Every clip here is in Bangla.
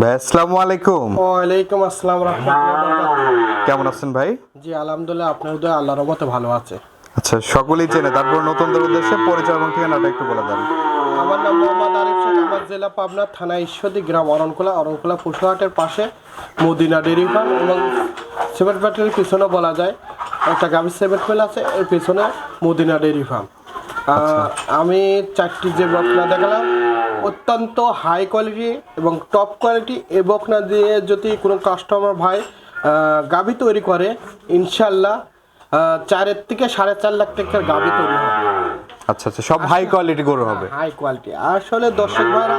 ভাই আসসালামু আলাইকুম। ওয়ালাইকুম আসসালাম রহমতুল্লাহ কেমন আছেন ভাই? জি আলহামদুলিল্লাহ আপনার উদয় আল্লাহর রহমতে ভালো আছে। আচ্ছা সকলেই চেনে তারপর নতুনদের উদ্দেশ্যে পরিচয় এবং ঠিকানাটা একটু বলে দেন। আমার নাম মোহাম্মদ আরিফ শেখ আমার জেলা পাবনা থানা ঈশ্বরদী গ্রাম অরণকুলা অরণকুলা পশুহাটের পাশে মদিনা ডেরি ফার্ম এবং সিমেন্ট ফ্যাক্টরির পিছনে বলা যায় একটা গাভী সিমেন্ট মিল আছে এর পিছনে মদিনা ডেরি ফার্ম। আমি চারটি যে বকনা দেখালাম অত্যন্ত হাই কোয়ালিটি এবং টপ কোয়ালিটি এ বকনা দিয়ে যদি কোনো কাস্টমার ভাই গাভী তৈরি করে ইনশাল্লাহ চারের থেকে সাড়ে চার লাখ টাকার গাভী তৈরি হবে। আচ্ছা আচ্ছা সব হাই কোয়ালিটি গরু হবে। হাই কোয়ালিটি আসলে দর্শক ভাইরা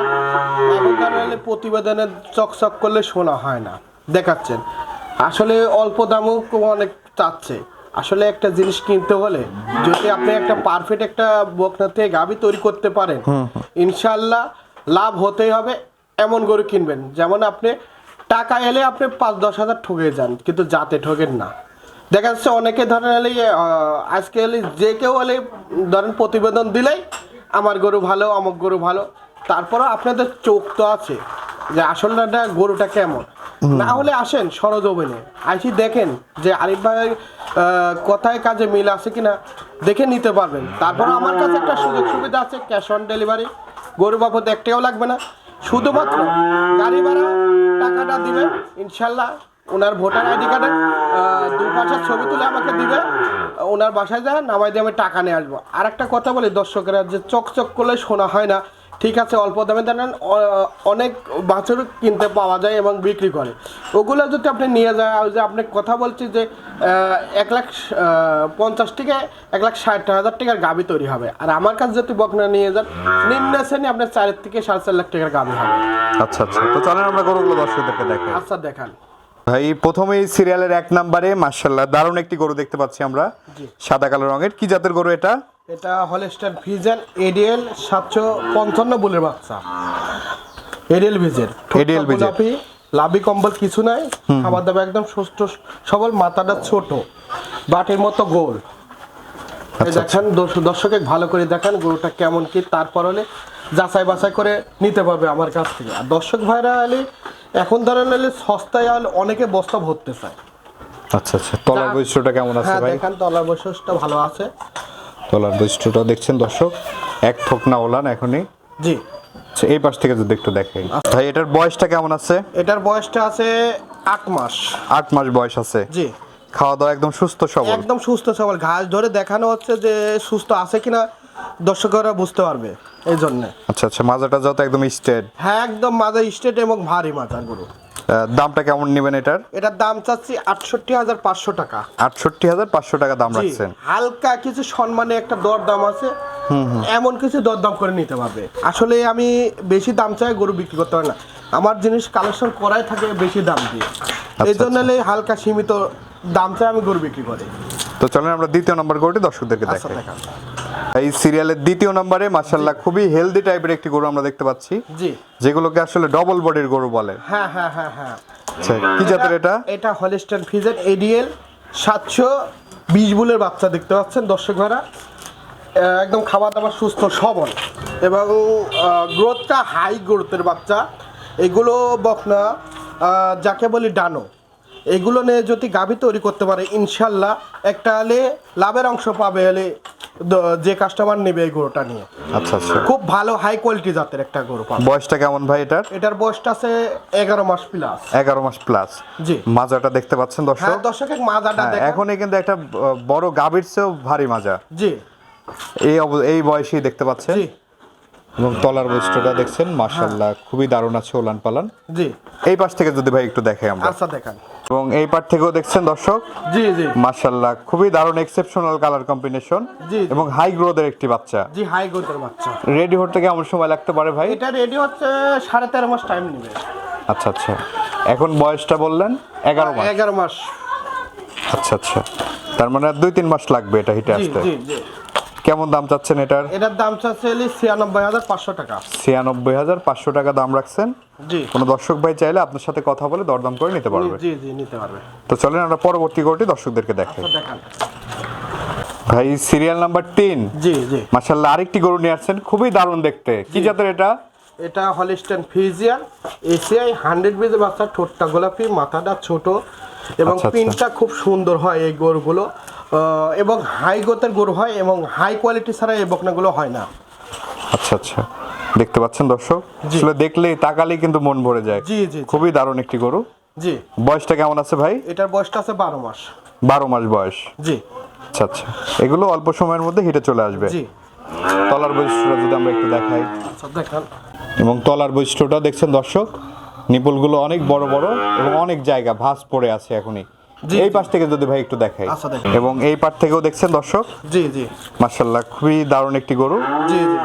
এখনকার হলে প্রতিবেদনে চকচক করলে শোনা হয় না। দেখাচ্ছেন। আসলে অল্প দামও অনেক চাচ্ছে। আসলে একটা জিনিস কিনতে হলে যদি আপনি একটা পারফেক্ট একটা বকনা থেকে গাভি তৈরি করতে পারেন ইনশাল্লাহ লাভ হতেই হবে এমন গরু কিনবেন। যেমন আপনি টাকা এলে আপনি পাঁচ দশ হাজার ঠকে যান কিন্তু যাতে ঠকেন না। দেখা যাচ্ছে অনেকে ধরেন এলে আজকে এলে যে কেউ এলে ধরেন প্রতিবেদন দিলেই আমার গরু ভালো আমার গরু ভালো। তারপরও আপনাদের চোখ তো আছে যে আসলটা গরুটা কেমন। না হলে আসেন সরজমিনে। আইসি দেখেন যে আরিফ আহ, কথায় কাজে মিল আছে কিনা দেখে নিতে পারবেন। তারপর আমার কাছে একটা সুযোগ সুবিধা আছে ক্যাশ অন ডেলিভারি গরু বাবদ একটাও লাগবে না। শুধুমাত্র গাড়ি ভাড়া টাকাটা দিবেন ইনশাল্লাহ ওনার ভোটার আইডি কার্ডের দু পাশের ছবি তুলে আমাকে দিবে। ওনার বাসায় যায় নামাই দিয়ে আমি টাকা নিয়ে আসব। আর একটা কথা বলি দর্শকেরা যে চকচক করলে শোনা হয় না ঠিক আছে অল্প দামে দেন। অনেক বাছুর কিনতে পাওয়া যায় এবং বিক্রি করে। ওগুলো যদি আপনি নিয়ে যায় ওই যে আপনি কথা বলছি যে এক লাখ পঞ্চাশ থেকে এক লাখ ষাট হাজার টাকার গাবি তৈরি হবে। আর আমার কাছে যদি বকনা নিয়ে যান নিম্ন শ্রেণি আপনার চার থেকে সাড়ে চার লাখ টাকার গাবি হবে। আচ্ছা আচ্ছা। তো চলেন আমরা গরুগুলো দর্শকদেরকে দেখাই। আচ্ছা দেখান। ভাই প্রথমেই সিরিয়ালের এক নম্বরে মার্শাল্লাহ দারুণ একটি গরু দেখতে পাচ্ছি আমরা। সাদা কালো রঙের। কি জাতের গরু এটা? এটা হলস্টার ভিজেন এডিএল সাতশো পঞ্চান্ন বুলের বাচ্চা। এডিএল ভিজের ADL ভিজের। লাভি কম্বল কিছু নাই খাবার দাবার একদম সুস্থ সবল মাথাটা ছোট বাটির মতো গোল। আচ্ছা, দেখেন দর্শ- দর্শকে ভালো করে দেখেন গরুটা কেমন কি তারপর হলে যাচাই বাছাই করে নিতে পারবে আমার কাছ থেকে। আর দর্শক ভাইরা এলে এখন ধরেন এলে সস্তায় আলে অনেকে বস্তা ভরতে চায়। আচ্ছা আচ্ছা। তলার বৈশিষ্ট্যটা কেমন আছে হ্যাঁ ভাই? দেখেন তলার বৈশিষ্ট্যটা ভালো আছে। তলার বৈশিষ্ট্যটা দেখছেন দর্শক? এক থোক না ওলান এখনই। জি। আচ্ছা এই পাশ থেকে যদি একটু দেখাই ভাই এটার বয়সটা কেমন আছে? এটার বয়সটা আছে আট মাস। আট মাস বয়স আছে। জি। খাওয়া দাওয়া একদম সুস্থ সবল। একদম সুস্থ সবল। ঘাস ধরে দেখানো হচ্ছে যে সুস্থ আছে কিনা দর্শকরা বুঝতে পারবে এই জন্য। আচ্ছা আচ্ছা মাজাটা যত একদম স্টেট হ্যাঁ একদম মাঝে স্টেট এবং ভারী মাথা গরু দামটা কেমন নেবেন এটার? এটার দাম চাচ্ছি আটষট্টি হাজার পাঁচশো টাকা। আটষট্টি হাজার পাঁচশো টাকা দাম রাখছেন। হালকা কিছু সম্মানে একটা দর দাম আছে এমন কিছু দর দাম করে নিতে পারবে। আসলে আমি বেশি দাম চাই গরু বিক্রি করতে পারি না। আমার জিনিস কালেকশন করাই থাকে বেশি দাম দিয়ে। এই জন্য হালকা সীমিত দাম চাই আমি গরু বিক্রি করি। তো চলেন আমরা দ্বিতীয় নম্বর গরুটি দর্শকদেরকে আচ্ছা দেখাই। এই সিরিয়ালের দ্বিতীয় নম্বরে মার্শাল্লাহ খুবই হেলদি টাইপের একটি গরু আমরা দেখতে পাচ্ছি। জি। যেগুলোকে আসলে ডবল বডির গরু বলে। হ্যাঁ হ্যাঁ হ্যাঁ হ্যাঁ। আচ্ছা কি জাতের এটা? এটা হলিস্টার ফিজের এডিএল সাতশো বিশ বুলের বাচ্চা দেখতে পাচ্ছেন দর্শক ভাড়া একদম খাবার দাবার সুস্থ সবল। এবং গ্রোথটা হাই গ্রোথের বাচ্চা। এগুলো বকনা যাকে বলি ডানো। এগুলো নিয়ে যদি গাভী তৈরি করতে পারে ইনশাল্লাহ একটা হলে লাভের অংশ পাবে হলে যে কাস্টমার নেবে এই গরুটা নিয়ে। আচ্ছা আচ্ছা। খুব ভালো হাই কোয়ালিটি জাতের একটা গরু পাবে। বয়সটা কেমন ভাই এটার? এটার বয়সটা আছে এগারো মাস প্লাস এগারো মাস প্লাস জি। মাজাটা দেখতে পাচ্ছেন হ্যাঁ দর্শক দর্শকের মাজাটা হ্যাঁ, এখনই কিন্তু একটা বড় গাভীর চেয়েও ভারী মাজা। জি। এই এই বয়সেই দেখতে পাচ্ছেন? জি। এবং তলার বৈশিষ্ট্যটা দেখছেন মার্শাল্লাহ খুবই দারুণ আছে ওলান পালান। জি। এই পাশ থেকে যদি ভাই একটু দেখাই আমরা। আচ্ছা দেখান। এবং এই পার থেকেও দেখছেন দর্শক? জি জি। মার্শাল্লাহ খুবই দারুণ এক্সেপশনাল কালার কম্বিনেশন জি। এবং হাই গ্রোথের একটি বাচ্চা। জি হাই গোটের বাচ্চা। রেডি হতে কেমন সময় লাগতে পারে ভাই? এটা রেডি হচ্ছে সাড়ে তেরো মাস টাইম নেবে। আচ্ছা আচ্ছা। এখন বয়সটা বললেন? এগারো মাস। এগারো মাস। আচ্ছা আচ্ছা। তার মানে দুই তিন মাস লাগবে এটা হিটে জি আসতে। জি জি। কেমন দাম চাচ্ছেন এটার? এটার দাম চাচ্ছে ছিয়ানব্বই হাজার পাঁচশো টাকা। ছিয়ানব্বই হাজার পাঁচশো টাকা দাম রাখছেন? জি। কোনো দর্শক ভাই চাইলে আপনার সাথে কথা বলে দরদাম করে নিতে পারবে। জি জি নিতে পারবে। তো চলেন আমরা পরবর্তী কোর্টে দর্শকদেরকে দেখাই। আচ্ছা দেখান। ভাই সিরিয়াল নাম্বার তিন। জি জি। মার্শাল্লাহ আরেকটি গরু নিয়ে আসছেন খুবই দারুণ দেখতে। কি। জাতের এটা? এটা হলিস্টেন ফিজিয়ান এসিআই হান্ড্রেড বিজের বাচ্চা ঠোঁটটা গোলাপি মাথাটা ছোট এবং আচ্ছা, আচ্ছা। পিনটা খুব সুন্দর হয় এই গরুগুলো। এবং হাই গোতের গরু হয় এবং হাই কোয়ালিটি ছাড়া এই বকনাগুলো হয় না। আচ্ছা আচ্ছা। দেখতে পাচ্ছেন দর্শক? আসলে দেখলেই তাকালেই কিন্তু মন ভরে যায়। জি জি। খুবই দারুণ একটি গরু। জি। বয়সটা কেমন আছে ভাই? এটার বয়সটা আছে বারো মাস। বারো মাস বয়স। জি। আচ্ছা আচ্ছা। এগুলো অল্প সময়ের মধ্যে হিটে চলে আসবে। জি। তলার বৈশিষ্ট্যটা যদি আমরা একটু দেখাই। আচ্ছা দেখান। এবং তলার বৈশিষ্ট্যটা দেখছেন দর্শক? নিপুলগুলো অনেক বড় বড় এবং অনেক জায়গা ভাঁজ পড়ে আছে এখনই। এই পাশ থেকে যদি ভাই একটু দেখাই। আচ্ছা, এবং এই পাশ থেকেও দেখছেন দর্শক? জি জি। মার্শাল্লাহ খুবই দারুণ একটি গরু। জি জি।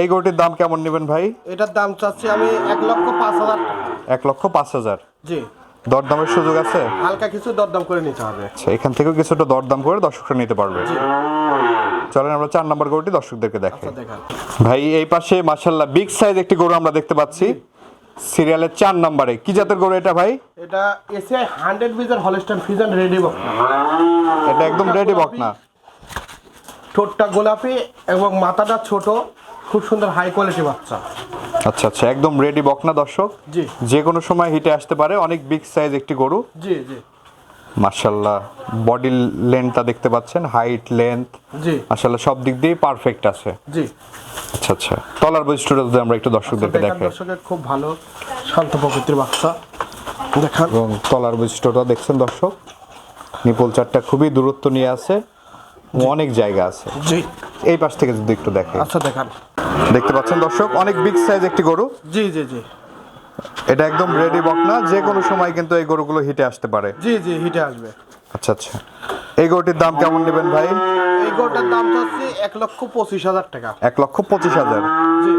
এই গরুটির দাম কেমন নেবেন ভাই? এটার দাম চাচ্ছি আমি এক লক্ষ পাঁচ হাজার। এক লক্ষ পাঁচ হাজার। জি। দরদামের সুযোগ আছে? হালকা কিছু দরদাম করে নিতে হবে। আচ্ছা এখান থেকেও কিছুটা দরদাম করে দর্শকরা নিতে পারবে। চলেন আমরা চার নম্বর গরুটি দর্শকদেরকে দেখাই। আচ্ছা ভাই এই পাশে মার্শাল্লাহ বিগ সাইজ একটি গরু আমরা দেখতে পাচ্ছি। সিরিয়ালের চার নম্বরে। কি জাতের গরু এটা ভাই? এটা এসআই হান্ড্রেড বিজের হলস্টাইন ফিজান রেডি বক এটা একদম রেডি বক না? ঠোঁটটা গোলাপি এবং মাথাটা ছোট খুব সুন্দর হাই কোয়ালিটি বাচ্চা। আচ্ছা আচ্ছা একদম রেডি বকনা দর্শক? জি। যে কোনো সময় হিটে আসতে পারে অনেক বিগ সাইজ একটি গরু। জি জি। মার্শাল্লাহ বডি লেন্থটা দেখতে পাচ্ছেন হাইট লেন্থ জি। মার্শাল্লাহ সব দিক দিয়ে পারফেক্ট আছে। জি। আচ্ছা আচ্ছা। তলার বৈশিষ্ট্যটা যদি আমরা একটু দর্শকদেরকে দেখান দেখাই। দর্শকের খুব ভালো শান্ত প্রকৃতির বাচ্চা দেখান। এবং তলার বৈশিষ্ট্যটা দেখছেন দর্শক নিপল চারটা খুবই দূরত্ব নিয়ে আছে অনেক জায়গা আছে। জি। এই পাশ থেকে যদি একটু দেখে আচ্ছা দেখান। দেখতে পাচ্ছেন দর্শক অনেক বিগ সাইজ একটি গরু। জি জি জি। এটা একদম রেডি বকনা যে কোনো সময় কিন্তু এই গরুগুলো হিটে আসতে পারে। জি জি হিটে আসবে। আচ্ছা আচ্ছা। এই গরুটির দাম কেমন নেবেন ভাই? এই গরুটার দাম চাচ্ছি এক লক্ষ পঁচিশ হাজার টাকা। এক লক্ষ পঁচিশ হাজার। জি।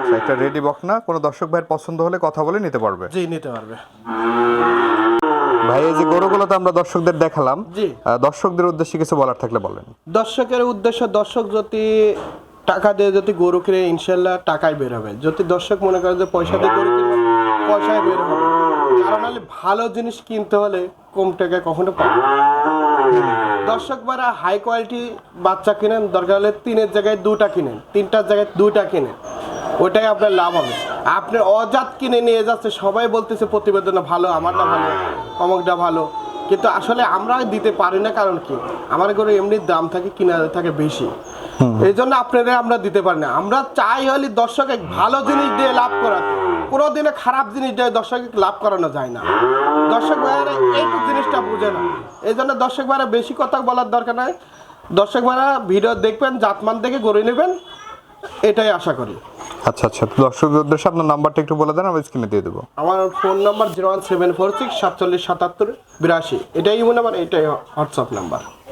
আচ্ছা, একটা রেডি বকনা কোনো দর্শক ভাইয়ের পছন্দ হলে কথা বলে নিতে পারবে। জি নিতে পারবে। ভাই এই যে গরুগুলো তো আমরা দর্শকদের দেখালাম জি। দর্শকদের উদ্দেশ্যে কিছু বলার থাকলে বলেন। দর্শকের উদ্দেশ্য দর্শক যদি টাকা দিয়ে যদি গরু কিনে ইনশাল্লাহ টাকায় বের হবে। যদি দর্শক মনে করে যে পয়সা দিয়ে গরু কিনবে পয়সায় বের হবে। কারণ হলে ভালো জিনিস কিনতে হলে কম টাকায় কখনো পাবে দর্শক বারা হাই কোয়ালিটি বাচ্চা কিনেন, দরকার হলে তিনের জায়গায় দুটা কিনেন, তিনটার জায়গায় দুটা কিনেন। ওটাই আপনার লাভ হবে। আপনি অজাত কিনে নিয়ে যাচ্ছে, সবাই বলতেছে প্রতিবেদনে ভালো, আমারটা ভালো, অমুকটা ভালো। কিন্তু আসলে আমরা দিতে পারি না, কারণ কি? আমার ঘরে এমনি দাম থাকে, কিনা থাকে বেশি। এই জন্য আপনারা আমরা দিতে পারি না। আমরা চাই হলে দর্শকে ভালো জিনিস দিয়ে লাভ করাতে কোনো দিনে খারাপ জিনিস দিয়ে দর্শকে লাভ করানো যায় না। দর্শক ভাইয়ারা এইটুক জিনিসটা বুঝে না। এই জন্য দর্শক ভাইয়ারা বেশি কথা বলার দরকার নাই। দর্শক ভাইয়ারা ভিডিও দেখবেন জাতমান দেখে গড়ে নেবেন। এটাই আশা করি। আচ্ছা আচ্ছা। তো দর্শকদের উদ্দেশ্যে আপনার নাম্বারটা একটু বলে দেন আমি স্ক্রিনে দিয়ে দেবো। আমার phone number zero one seven four six সাতচল্লিশ সাতাত্তর বিরাশি। এটাই ইমো নাম্বার এটাই হোয়াটসঅ্যাপ নাম্বার